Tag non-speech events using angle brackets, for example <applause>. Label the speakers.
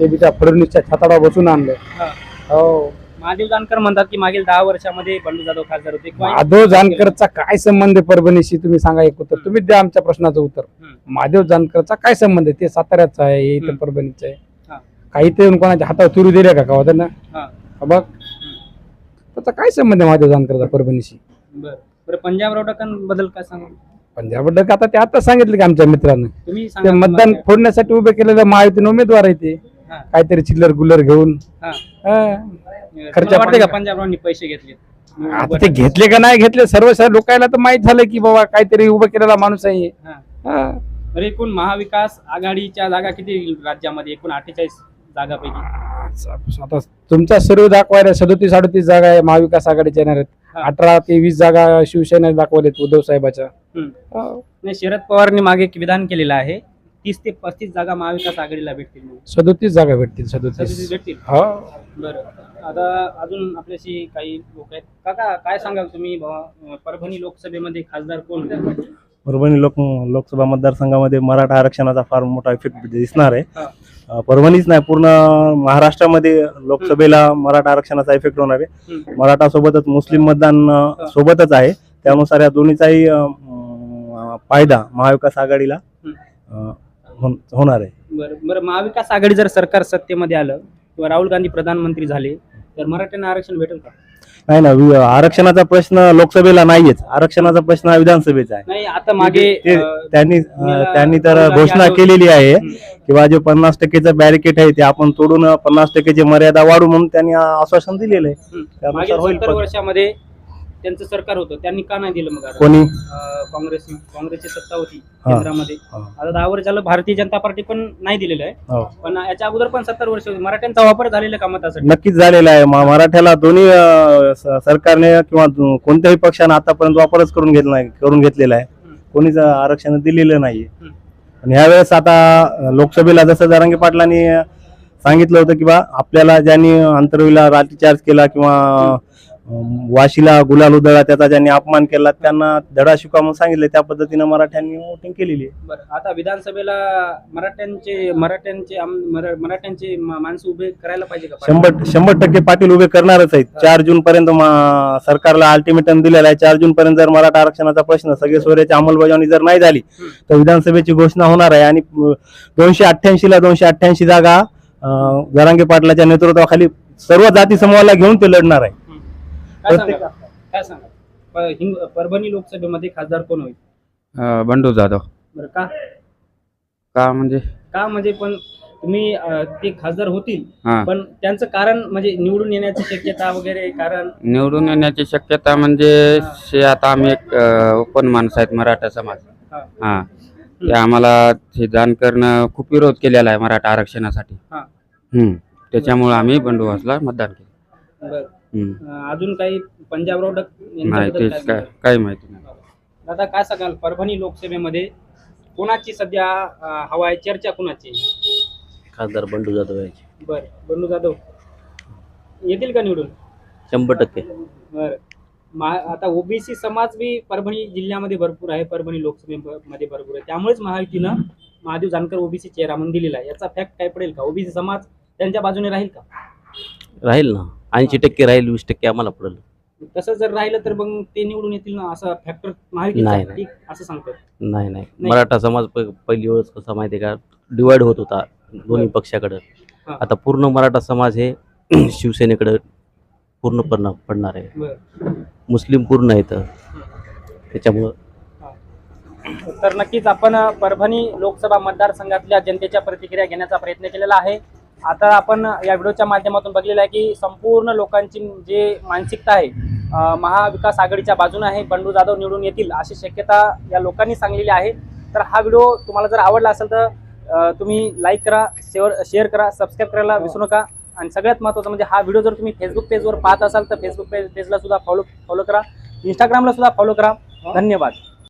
Speaker 1: ते बी त्या फडणवीसच्या छाताडा बसून आणलं.
Speaker 2: हा.
Speaker 1: हो.
Speaker 2: महादेव जानकर म्हणतात की मागील दहा वर्षामध्ये बंडू जाधव खासदार होते किंवा-
Speaker 1: माधव जानकरचा काय संबंध आहे परभणीशी? तुम्ही सांगा एक उत्तर. तुम्ही द्या आमच्या प्रश्नाचं उत्तर.
Speaker 2: हम्म.
Speaker 1: महादेव जानकरचा काय संबंध आहे? ते साताऱ्याचा आहे हे इथं
Speaker 2: हम्म.
Speaker 1: परभणीचं
Speaker 2: हा.
Speaker 1: आहे. काही ते येऊन कोणाच्या हातावर तुरू दिल्या का का त्यांना
Speaker 2: हा.
Speaker 1: बघ. त्याचा काय संबंध आहे महादेव जानकरचा परभणीशी?
Speaker 2: बरं. बरं पंजाब काय सांगा
Speaker 1: पंजाब डक आता ते आता सांगितलं की आमच्या मित्रांनं.
Speaker 2: तुम्ही
Speaker 1: ते
Speaker 2: सांगा
Speaker 1: मतदान
Speaker 2: तुम्हाला.
Speaker 1: फोडण्यासाठी उभे केलेले महायुतीने उमेदवार आहे ते. काहीतरी चिल्लर गुल्लर घेऊन.
Speaker 2: तुम्हाला वाटतं का पंजाबरावांनी पैसे घेतले
Speaker 1: आता ते घेतले का नाही घेतले सर्व लोकांना तर माहीत झालं की बाबा काहीतरी उभं केलेला माणूस आहे.
Speaker 2: एकूण महाविकास आघाडीच्या जागा किती राज्यामध्ये? एकूण अठ्ठेचाळीस जागापैकी.
Speaker 1: आता तुमचा सर्व दाखवायला सदोतीस अडतीस जागा आहे महाविकास आघाडीच्या येणार आहेत. अठरा ते वीस जागा शिवसेना दाखवलेत उद्धव साहेबाच्या.
Speaker 2: शरद पवारांनी मागे विधान केलेलं आहे. तीस ते पस्तीस जागा महाविकास आघाडीला भेटतील.
Speaker 1: सदोतीस जागा भेटतील
Speaker 2: सदतीस. भेटतील?
Speaker 1: हा.
Speaker 2: बरं. आता अजून आपल्याशी काही लोक आहेत. काका काय सांगाल तुम्ही? परभणी लोकसभेमध्ये खासदार कोण?
Speaker 3: परभणी लोक लोकसभा मतदारसंघामध्ये मराठा आरक्षणाचा फार मोठा इफेक्ट दिसणार आहे.
Speaker 2: हा.
Speaker 3: परभणीच नाही पूर्ण महाराष्ट्रामध्ये लोकसभेला मराठा आरक्षणाचा इफेक्ट होणार आहे. मराठा सोबतच मुस्लिम मतदान
Speaker 2: हा.
Speaker 3: सोबतच आहे. त्यानुसार या दोन्हीचाही फायदा महाविकास आघाडीला. होणार आहे
Speaker 2: बरं बरं महाविकास आघाडी जर सरकार सत्तेमध्ये आलं किंवा राहुल गांधी प्रधानमंत्री झाले तर मराठ्यांना आरक्षण भेटेल का
Speaker 3: नाही ना वि- आरक्षणाचा प्रश्न लोकसभेला नाहीयेच आरक्षणाचा प्रश्न हा विधानसभेचा आहे
Speaker 2: नाही आता मागे
Speaker 3: ते-
Speaker 2: अं,
Speaker 3: त्यांनी त्यांनी तर घोषणा केलेली आहे. किंवा जे पन्नास टक्केचं बॅरिकेड आहे ते आपण तोडून पन्नास टक्केची मर्यादा वाढू म्हणून त्यांनी आश्वासन दिलेलं आहे. त्यानुसार होईल
Speaker 2: सत्तर
Speaker 3: पण.
Speaker 2: वर्षामध्ये त्यांचं सरकार होतं त्यांनी का नाही दिलं मग?
Speaker 3: कोणी
Speaker 2: काँग्रेस काँग्रेसची सत्ता होती. केंद्रामध्ये. आता दहा वर्ष झालं भारतीय जनता पार्टी पण नाही दिलेलं आहे
Speaker 3: हो.
Speaker 2: पण याच्या अगोदर पण सत्तर वर्ष होती मराठ्यांचा वापर झालेला का मतासाठी
Speaker 3: नक्कीच झालेलं आहे मराठ्याला दोन्ही सरकारने किंवा कोणत्याही पक्षाने आतापर्यंत वापरच करून घेतला नाही करून घेतलेला आहे. कोणीच आरक्षण दिलेलं नाहीये. आणि ह्यावेळेस आता लोकसभेला जसं जरांगे पाटलांनी सांगितलं होतं की बा आपल्याला ज्यांनी आंतरवीला लाठीचार्ज केला किंवा वाशीला गुलाल उधळला त्याचा ज्यांनी अपमान केला त्यांना धडा शिकवा म्हणून सांगितलं. त्या पद्धतीनं मराठ्यांनी वोटिंग केलेली आहे.
Speaker 2: बरं आता विधानसभेला मराठ्यांचे मराठ्यांचे आम- मरा- मराठ्यांचे मा- माणसं उभे करायला पाहिजे का?
Speaker 3: शंभर शंभर टक्के पाटील उभे करणारच आहेत. चार जून पर्यंत मा- सरकारला अल्टिमेटम दिलेला आहे. चार जून पर्यंत जर मराठा आरक्षणाचा प्रश्न सगळे सोयऱ्याची अंमलबजावणी जर नाही झाली. तर विधानसभेची घोषणा होणार आहे. आणि दोनशे अठ्ठ्याऐंशी ला दोनशे अठ्ठ्याऐंशी जागा अं, जरांगे पाटलाच्या नेतृत्वाखाली सर्व जाती समूहाला घेऊन ते लढणार आहे. प्रत्येक-
Speaker 2: काय सांगा परभणी लोकसभेमध्ये खासदार कोण होईल?
Speaker 4: अं, बंडू जाधव.
Speaker 2: बरं का?
Speaker 4: का म्हणजे?
Speaker 2: का म्हणजे पण तुम्ही अं, ते खासदार होतील
Speaker 4: हा.
Speaker 2: पण त्यांचं कारण म्हणजे निवडून येण्याची शक्यता वगैरे कारण
Speaker 4: निवडून येण्याची शक्यता म्हणजे आता आम्ही एक ओपन माणसं आहेत मराठा समाज.
Speaker 2: हा.
Speaker 4: हा. ते आम्हाला हे जानकरनं खूप विरोध केलेला आहे मराठा आरक्षणासाठी.
Speaker 2: हा.
Speaker 4: हम्म. त्याच्यामुळे आम्ही बंडू मतदान केलं.
Speaker 2: बरं. अं, अजून काही
Speaker 4: नाही
Speaker 2: यांच्याबद्दल
Speaker 4: तेच
Speaker 2: काय
Speaker 4: काय काही माहिती नाही.
Speaker 2: दादा काय सांगाल? परभणी लोकसभेमध्ये कोणाची सध्या अं, हवा आहे? चर्चा कोणाची?
Speaker 5: खासदार बंडू जाधव यांचे
Speaker 2: बर बंडू जाधव. येतील का निवडून?
Speaker 5: शंभर टक्के.
Speaker 2: बर. मा- आता ओबीसी समाज बी परभणी जिल्ह्यामध्ये भरपूर आहे परभणी लोकसभेमध्ये भरपूर आहे. त्यामुळेच महायुतीनं महादेव जानकर ओबीसी चेहरा म्हणून दिलेला आहे. याचा फॅक्ट काय पडेल का? ओबीसी समाज त्यांच्या बाजूने राहील का?
Speaker 5: राहील ना. ऐंशी टक्के राहील वीस टक्के आम्हाला पडेल.
Speaker 2: तसं जर राहिलं तर मग ते निवडून येतील ना असा फॅक्टर
Speaker 5: नाही, नाही.
Speaker 2: असं सांगतात.
Speaker 5: नाही नाही.
Speaker 2: नाही.
Speaker 5: मराठा समाज प- पहिली वेळेस कसा माहिती आहे का? डिवाइड होत होता दोन्ही पक्षाकडं.
Speaker 2: हा.
Speaker 5: आता पूर्ण मराठा समाज हे <clears throat> शिवसेनेकडे पूर्ण पडणार पडणार आहे.
Speaker 2: बर.
Speaker 5: मुस्लिम पूर्ण आहेत. त्याच्यामुळं
Speaker 2: तर नक्कीच आपण परभणी लोकसभा मतदारसंघातल्या जनतेच्या प्रतिक्रिया घेण्याचा प्रयत्न केलेला आहे. आता आपण या व्हिडिओच्या माध्यमातून बघलेलं आहे की संपूर्ण लोकांची जे मानसिकता आहे महाविकास आघाडीच्या बाजूने आहे बंडू जाधव निवडून येतील अशी शक्यता या लोकांनी सांगलेली आहे. तर हा व्हिडिओ तुम्हाला जर आवडला असेल तर तुम्ही लाईक करा शेअर शेअर करा सबस्क्राईब करायला विसरू नका. आणि सगळ्यात महत्त्वाचं म्हणजे हा व्हिडिओ जर तुम्ही फेसबुक पेजवर पाहत असाल तर फेसबुक पेज पेजला सुद्धा फॉलो फॉलो करा. इंस्टाग्रामला सुद्धा फॉलो करा. धन्यवाद.